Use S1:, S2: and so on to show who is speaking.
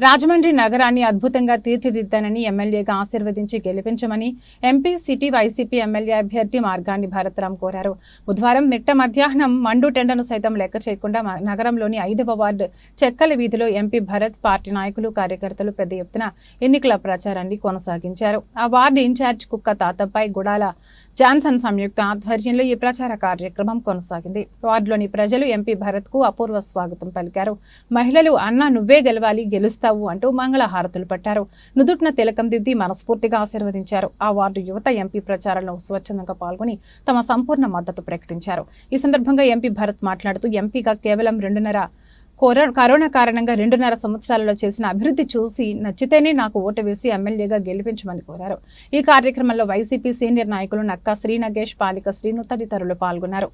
S1: రాజమండ్రి నగరాన్ని అద్భుతంగా తీర్చిదిద్దానని ఎమ్మెల్యేగా ఆశీర్వదించి గెలిపించమని ఎంపీ సిటీ వైసీపీ ఎమ్మెల్యే అభ్యర్థి మార్గాన్ని భరత్రాం కోరారు. బుధవారం మిట్ట మధ్యాహ్నం మండు టెండను సైతం లెక్క చేయకుండా నగరంలోని ఐదవ వార్డు చెక్కల వీధిలో ఎంపీ భరత్ పార్టీ నాయకులు కార్యకర్తలు పెద్ద ఎత్తున ఎన్నికల ప్రచారాన్ని కొనసాగించారు. ఆ వార్డు ఇన్ఛార్జ్ కుక్క తాతపై గుడాల జాన్సన్ సంయుక్త ఆధ్వర్యంలో ఈ ప్రచార కార్యక్రమం కొనసాగింది. వార్డులోని ప్రజలు ఎంపీ భరత్కు అపూర్వ స్వాగతం పలికారు. మహిళలు అన్న నువ్వే గెలవాలి చేస్తావు అంటూ మంగళ హారతులు పట్టారు. నుదుట్న తిలకం దిద్ది మనస్ఫూర్తిగా ఆశీర్వదించారు. ఆ వార్డు యువత ఎంపీ ప్రచారంలో స్వచ్ఛందంగా పాల్గొని తమ సంపూర్ణ మద్దతు ప్రకటించారు. ఈ సందర్భంగా ఎంపీ భరత్ మాట్లాడుతూ ఎంపీగా కేవలం రెండున్నర కరోనా కారణంగా రెండున్నర సంవత్సరాలలో చేసిన అభివృద్ధి చూసి నచ్చితేనే నాకు ఓటు వేసి ఎమ్మెల్యేగా గెలిపించమని కోరారు. ఈ కార్యక్రమంలో వైసీపీ సీనియర్ నాయకులు నక్కా శ్రీ నగేష్ పాలిక శ్రీను తదితరులు పాల్గొన్నారు.